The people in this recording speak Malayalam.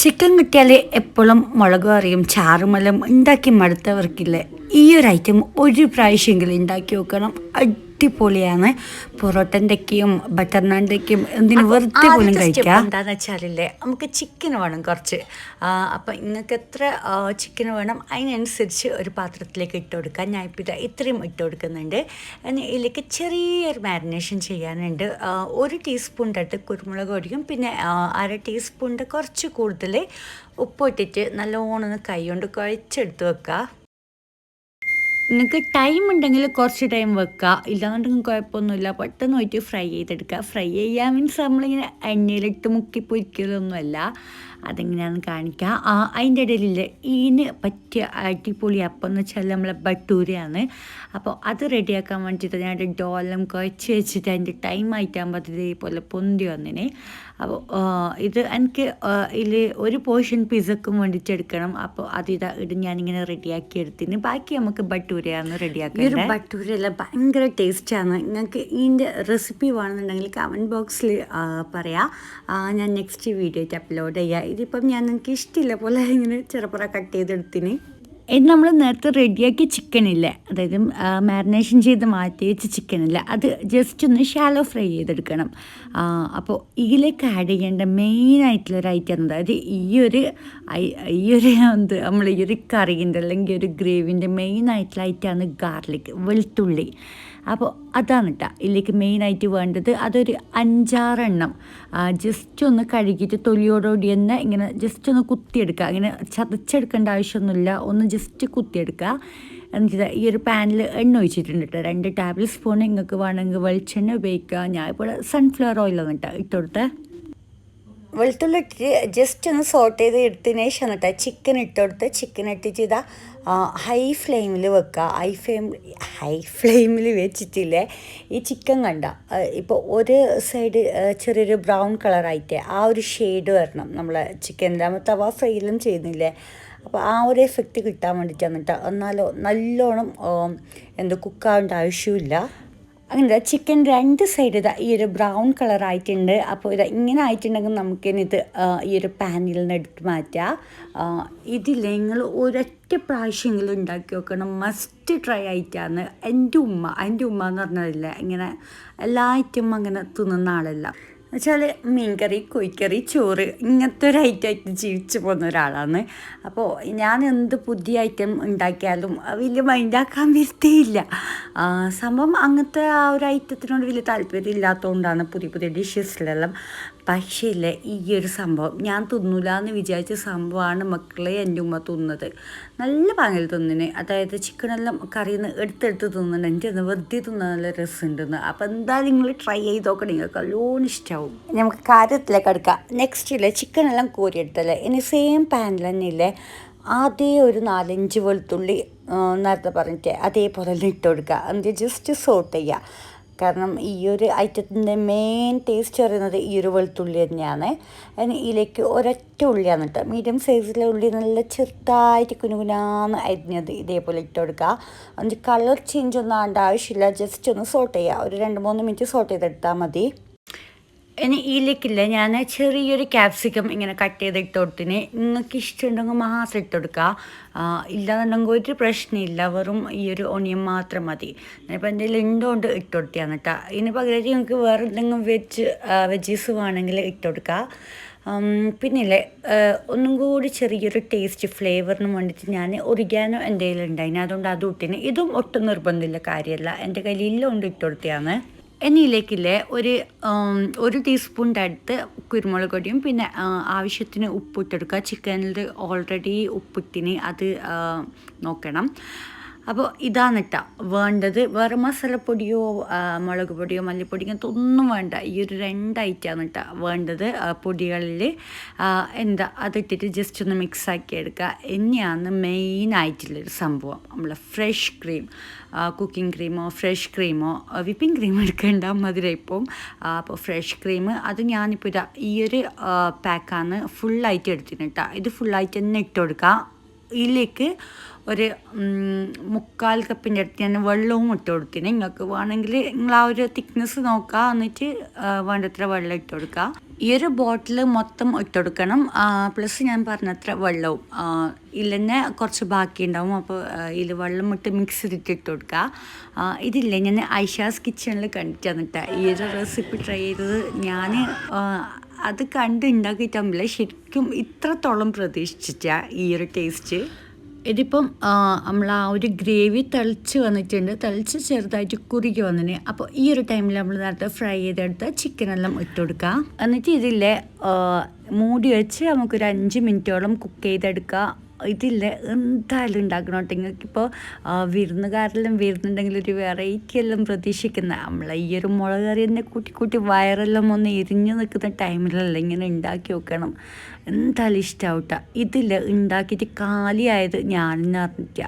ചിക്കൻ കിട്ടിയാൽ എപ്പോഴും മുളക് കറിയും ചാറുമെല്ലാം ഉണ്ടാക്കി മടുത്തവർക്കില്ലേ? ഈ ഒരു ഐറ്റം ഒരു പ്രാവശ്യമെങ്കിലും ഉണ്ടാക്കി നോക്കണം. അടിപൊളിയാണ്. പൊറോട്ടന്റെക്കും ബട്ടർ നാന്റെക്കും എന്തിനു വെറുതെ പോലും കഴിക്കാം. എന്താണെന്ന് വെച്ചാലില്ലേ നമുക്ക് ചിക്കൻ വേണം കുറച്ച്. അപ്പം നിങ്ങൾക്ക് എത്ര ചിക്കൻ വേണം അതിനനുസരിച്ച് ഒരു പാത്രത്തിലേക്ക് ഇട്ട് കൊടുക്കുക ഞാൻ ഇപ്പം ഇത് ഇത്രയും ഇട്ട് കൊടുക്കുന്നുണ്ട്. ഇതിലേക്ക് ചെറിയൊരു മാരിനേഷൻ ചെയ്യാനുണ്ട്. ഒരു ടീസ്പൂണിന്റെ അടുത്ത് കുരുമുളക് പൊടിയും പിന്നെ അര ടീസ്പൂണിന്റെ കുറച്ച് കൂടുതൽ ഉപ്പ് ഇട്ടിട്ട് നല്ലോണം കൈ കൊണ്ട് കുഴച്ചെടുത്ത് വെക്കുക. നിങ്ങൾക്ക് ടൈം ഉണ്ടെങ്കിൽ കുറച്ച് ടൈം വെക്കുക ഇല്ലാന്നുണ്ടെങ്കിൽ കുഴപ്പമൊന്നുമില്ല. പെട്ടെന്ന് പോയിട്ട് ഫ്രൈ ചെയ്തെടുക്കുക ഫ്രൈ ചെയ്യാൻ മീൻസ് നമ്മളിങ്ങനെ എണ്ണയിലിട്ട് മുക്കി പൊരിക്കലൊന്നുമല്ല അതെങ്ങനെയാണെന്ന് കാണിക്കുക ആ അതിന്റെ ഇടയിൽ ഇതിന് പറ്റിയ അടിപൊളി അപ്പം എന്ന് വെച്ചാൽ നമ്മളെ ബട്ടൂരയാണ്. അപ്പോൾ അത് റെഡിയാക്കാൻ വേണ്ടിയിട്ട് ഞാൻ ഡോലം കുഴച്ച് വെച്ചിട്ട് അതിന്റെ ടൈം ആയിട്ടാകുമ്പോൾ അത് ഇതേപോലെ പൊന്തി വന്നിന്. അപ്പോൾ ഇത് എനിക്ക് ഇതിൽ ഒരു പോർഷൻ പിസക്കും വേണ്ടിയിട്ട് എടുക്കണം. അപ്പോൾ അത് ഇതാ ഇത് ഞാനിങ്ങനെ റെഡിയാക്കി എടുത്തിന്. ബാക്കി നമുക്ക് ബട്ടൂരയാണ് റെഡിയാക്കി ഒരു ബട്ടൂരല്ല ഭയങ്കര ടേസ്റ്റാണ്. നിങ്ങൾക്ക് ഇതിന്റെ റെസിപ്പി വേണമെന്നുണ്ടെങ്കിൽ കമന്റ് ബോക്സിൽ പറയാം. ഞാൻ നെക്സ്റ്റ് വീഡിയോ ആയിട്ട് അപ്ലോഡ് ചെയ്യാം. ഇതിപ്പം ഞാൻ നിങ്ങൾക്ക് ഇഷ്ടമില്ല പോലെ ഇങ്ങനെ ചെറുപ്പറ കട്ട് ചെയ്തെടുത്തിന്. ഇത് നമ്മൾ നേരത്തെ റെഡിയാക്കിയ ചിക്കൻ ഇല്ലേ? അതായത് മാരിനേഷൻ ചെയ്ത് മാറ്റി വെച്ച ചിക്കൻ ഇല്ല? അത് ജസ്റ്റ് ഒന്ന് ഷാലോ ഫ്രൈ ചെയ്തെടുക്കണം. അപ്പോൾ ഇതിലേക്ക് ആഡ് ചെയ്യേണ്ട മെയിൻ മെയിനായിട്ടുള്ളൊരു ഐറ്റം അതായത് ഈ ഒരു ഈ ഒരു എന്ത് നമ്മൾ ഈ ഒരു കറീന്റെ അല്ലെങ്കിൽ ഒരു ഗ്രേവിന്റെ മെയിനായിട്ടുള്ള ഐറ്റമാണ് ഗാർലിക് വെളുത്തുള്ളി. അപ്പോൾ അതാണ് കേട്ടോ. ഇതിലേക്ക് മെയിനായിട്ട് വേണ്ടത് അതൊരു അഞ്ചാറെണ്ണം. ജസ്റ്റ് ഒന്ന് കഴുകിയിട്ട് തൊലിയോടുകൂടി തന്നെ ഇങ്ങനെ ജസ്റ്റ് ഒന്ന് കുത്തിയെടുക്കുക. ഇങ്ങനെ ചതച്ചെടുക്കേണ്ട ആവശ്യമൊന്നുമില്ല. ഒന്ന് ജസ്റ്റ് കുത്തിയെടുക്കുക. എന്നിട്ട് ഈ ഒരു പാനിൽ എണ്ണ ഒഴിച്ചിട്ടുണ്ട് കേട്ടോ. രണ്ട് ടേബിൾ സ്പൂൺ നിങ്ങൾക്ക് വേണമെങ്കിൽ വെളിച്ചെണ്ണ ഉപയോഗിക്കുക ഞാൻ ഇപ്പോൾ സൺഫ്ലവർ ഓയിലാണ് കേട്ടോ ഇട്ടുകൊടുത്തത് വെളുത്തുള്ളി ജസ്റ്റ് ഒന്ന് സോട്ട് ചെയ്ത് എടുത്തതിന് ശേഷം കേട്ടോ ചിക്കൻ ഇട്ടുകൊടുത്ത് ചിക്കൻ ഇട്ടിട്ട് ഇതാ ഹൈ ഫ്ലെയിമിൽ വെക്കുക ഹൈ ഫ്ലെയിം ഹൈ ഫ്ലെയിമിൽ വെച്ചിട്ടില്ലേ? ഈ ചിക്കൻ കണ്ട ഇപ്പോൾ ഒരു സൈഡ് ചെറിയൊരു ബ്രൗൺ കളറായിട്ട് ആ ഒരു ഷെയ്ഡ് വരണം. നമ്മൾ ചിക്കൻ തവ ഫ്രൈയിലും ചെയ്യുന്നില്ലേ? അപ്പോൾ ആ ഒരു എഫക്റ്റ് കിട്ടാൻ വേണ്ടിയിട്ടാണ് കേട്ടോ എന്നാലോ നല്ലോണം എന്ത് കുക്കാവേണ്ട ആവശ്യമില്ല അങ്ങനെ ചിക്കൻ രണ്ട് സൈഡ് ഇതാ ഈ ഒരു ബ്രൗൺ കളർ ആയിട്ടുണ്ട്. അപ്പോൾ ഇതാ ഇങ്ങനെ ആയിട്ടുണ്ടെങ്കിൽ നമുക്കിനി ഇത് ഈ ഒരു പാനിൽ നിന്ന് എടുത്ത് മാറ്റാം. ഇതിൽ നിങ്ങൾ ഒരൊറ്റ പ്രാവശ്യമെങ്കിലും ഉണ്ടാക്കി നോക്കണം. മസ്റ്റ് ട്രൈ ആയിട്ടാണ്. എന്റെ ഉമ്മ എന്റെ ഉമ്മ എന്ന് പറഞ്ഞതില്ല ഇങ്ങനെ എല്ലാ ഐറ്റം അങ്ങനെ തിന്നുന്ന ആളല്ല. എന്നുവെച്ചാൽ മീൻകറി കുയിക്കറി ചോറ് ഇങ്ങനത്തെ ഒരു ഐറ്റമായിട്ട് ജീവിച്ചു പോകുന്ന ഒരാളാണ്. അപ്പോൾ ഞാൻ എന്ത് പുതിയ ഐറ്റം ഉണ്ടാക്കിയാലും വലിയ മൈൻഡാക്കാൻ വരുത്തേയില്ല. സംഭവം അങ്ങനത്തെ ആ ഒരു ഐറ്റത്തിനോട് വലിയ താല്പര്യം ഇല്ലാത്തതുകൊണ്ടാണ് പുതിയ പുതിയ ഡിഷസിലെല്ലാം പക്ഷേ ഇല്ല ഈ ഒരു സംഭവം ഞാൻ തിന്നൂല എന്ന് വിചാരിച്ച സംഭവമാണ് മക്കളെ എന്റെ ഉമ്മ തിന്നത്. നല്ല പാങ്ങിൽ തിന്നിന്. അതായത് ചിക്കനെല്ലാം കറിയിൽ നിന്ന് എടുത്തെടുത്ത് തിന്നുന്നുണ്ട് എന്റെ വെറുതെ തിന്നാൻ നല്ല രസമുണ്ടെന്ന്. അപ്പോൾ എന്തായാലും നിങ്ങൾ ട്രൈ ചെയ്ത് നോക്കണം നിങ്ങൾക്ക് നല്ലോണം ഇഷ്ടമാവും. നമുക്ക് കാര്യത്തിലേക്ക് എടുക്കാം നെക്സ്റ്റ് ഇല്ലേ ചിക്കനെല്ലാം കോരിയെടുത്തല്ലേ? ഇനി സെയിം പാനിൽ തന്നെ ഇല്ലേ ആദ്യം ഒരു നാലഞ്ച് വെളുത്തുള്ളി നേരത്തെ പറഞ്ഞിട്ട് അതേപോലെ തന്നെ ഇട്ട് കൊടുക്കുക. എന്നിട്ട് ജസ്റ്റ് സോട്ട് ചെയ്യുക. കാരണം ഈ ഒരു ഐറ്റത്തിന്റെ മെയിൻ ടേസ്റ്റ് പറയുന്നത് ഈ ഒരു വെളുത്തുള്ളി തന്നെയാണ്. ഇതിലേക്ക് ഒരൊറ്റ ഉള്ളിയാണ് കേട്ടോ മീഡിയം സൈസിലെ ഉള്ളി നല്ല ചെറുതായിട്ട് കുനുകുനാന്ന് അരിഞ്ഞത് ഇതേപോലെ ഇട്ട് കൊടുക്കുക. എന്നിട്ട് കളർ ചേഞ്ച് ഒന്നും ആവേണ്ട ആവശ്യമില്ല. ജസ്റ്റ് ഒന്ന് സോട്ട് ചെയ്യുക. ഒരു രണ്ട് മൂന്ന് മിനിറ്റ് സോട്ട് ചെയ്തെടുത്താൽ മതി. ഇനി ഇതിലേക്കില്ല ഞാൻ ചെറിയൊരു ക്യാപ്സിക്കം ഇങ്ങനെ കട്ട് ചെയ്ത് ഇട്ട് കൊടുത്തിന്. നിങ്ങൾക്ക് ഇഷ്ടമുണ്ടെങ്കിൽ മാത്രം ഇട്ട് കൊടുക്കുക ഇല്ലാന്നുണ്ടെങ്കിൽ ഒരു പ്രശ്നമില്ല. വെറും ഈ ഒരു ഒണിയൻ മാത്രം മതി. ഇപ്പോൾ എന്തെങ്കിലും ഉണ്ടോണ്ട് ഇട്ട് കൊടുത്തിയാണ് കേട്ടോ ഇതിന് പകരം നിങ്ങൾക്ക് വേറെ എന്തെങ്കിലും വെജ് വെജീസ് വേണമെങ്കിൽ ഇട്ട് കൊടുക്കുക. പിന്നില്ലേ ഒന്നും കൂടി ചെറിയൊരു ടേസ്റ്റ് ഫ്ലേവറിന് വേണ്ടിയിട്ട് ഞാൻ ഒറിഗാനോ എന്റെ കയ്യിലുണ്ടായിന്. അതുകൊണ്ട് അത് ഇട്ടിന്. ഇതും ഒട്ടും നിർബന്ധമില്ല കാര്യമല്ല. എന്റെ കയ്യിൽ ഇല്ല കൊണ്ട് ഇട്ട് കൊടുത്തതാണ്. എന്നിലേക്കില്ലേ ഒരു ഒരു ടീസ്പൂണിന്റെ അടുത്ത് കുരുമുളക് പൊടിയും പിന്നെ ആവശ്യത്തിന് ഉപ്പിട്ടെടുക്കുക ചിക്കനിൽ ഓൾറെഡി ഉപ്പിട്ടിന് അത് നോക്കണം. അപ്പോൾ ഇതാണ് ഇട്ടാ വേണ്ടത് വേറെ മസാലപ്പൊടിയോ മുളക് പൊടിയോ അങ്ങനത്തെ ഒന്നും വേണ്ട. ഈ ഒരു രണ്ട് ഐറ്റമാണ് കേട്ടോ വേണ്ടത് പൊടികളിൽ എന്താ അതിട്ടിട്ട് ജസ്റ്റ് ഒന്ന് മിക്സ് ആക്കി എടുക്കുക എന്നെയാണ് മെയിനായിട്ടുള്ളൊരു സംഭവം. നമ്മളെ ഫ്രഷ് ക്രീം കുക്കിംഗ് ക്രീമോ ഫ്രഷ് ക്രീമോ വിപ്പിംഗ് ക്രീം എടുക്കേണ്ട മധുരയിപ്പം അപ്പോൾ ഫ്രഷ് ക്രീം അത് ഞാനിപ്പോൾ ഈ ഒരു പാക്കാണ് ഫുള്ളായിട്ട് എടുത്തിട്ടുണ്ട്. കേട്ടോ ഇത് ഫുള്ളായിട്ട് തന്നെ ഇട്ട് കൊടുക്കുക ഇതിലേക്ക് ഒരു മുക്കാൽ കപ്പിന്റെ അടുത്ത് ഞാൻ വെള്ളവും ഇട്ട് കൊടുത്തിന്. നിങ്ങൾക്ക് വേണമെങ്കിൽ നിങ്ങൾ ആ ഒരു തിക്നെസ് നോക്കുക എന്നിട്ട് വേണ്ടത്ര വെള്ളം ഇട്ട് കൊടുക്കുക ഈ ഒരു ബോട്ടിൽ മൊത്തം ഇട്ട് കൊടുക്കണം. പ്ലസ് ഞാൻ പറഞ്ഞത്ര വെള്ളവും. ഇല്ലെന്നെ കുറച്ച് ബാക്കി ഉണ്ടാവും അപ്പോൾ ഇതിൽ വെള്ളം ഇട്ട് മിക്സ് ചെയ്തിട്ട് ഇട്ട് കൊടുക്കുക ഇതില്ലേ? ഞാൻ ഐഷാസ് കിച്ചണിൽ കണ്ടിട്ട് വന്നിട്ട് ഈ ഒരു റെസിപ്പി ട്രൈ ചെയ്തത് ഞാൻ അത് കണ്ട് ഉണ്ടാക്കിയിട്ടാകുമ്പോൾ ശരിക്കും ഇത്രത്തോളം പ്രതീക്ഷിച്ച ഈ ഒരു ടേസ്റ്റ് ഇതിപ്പം നമ്മൾ ആ ഒരു ഗ്രേവി തിളച്ച് വന്നിട്ടുണ്ട്. തിളച്ച് ചെറുതായിട്ട് കുറുകി വന്നിന്. അപ്പോൾ ഈ ഒരു ടൈമിൽ നമ്മൾ നേരത്തെ ഫ്രൈ ചെയ്തെടുത്ത ചിക്കനെല്ലാം ഇട്ട് കൊടുക്കുക എന്നിട്ട് ഇതില്ലേ മൂടി വെച്ച് നമുക്കൊരു അഞ്ച് മിനിറ്റോളം കുക്ക് ചെയ്തെടുക്കുക ഇതില്ല. എന്തായാലും ഉണ്ടാക്കണം കേട്ടോ. നിങ്ങൾക്കിപ്പോൾ വിരുന്നുകാരെല്ലാം വരുന്നുണ്ടെങ്കിൽ ഒരു വെറൈറ്റി എല്ലാം പ്രതീക്ഷിക്കുന്ന. നമ്മളെ ഈ ഒരു മുളക് കറി തന്നെ കൂട്ടി കൂട്ടി വയറെല്ലാം ഒന്ന് എരിഞ്ഞു നിൽക്കുന്ന ടൈമിലല്ല ഇങ്ങനെ ഉണ്ടാക്കി വെക്കണം. എന്തായാലും ഇഷ്ടമാവട്ടെ ഇതില്ല ഉണ്ടാക്കിയിട്ട് കാലിയായത് ഞാനെന്ന് അറിഞ്ഞില്ല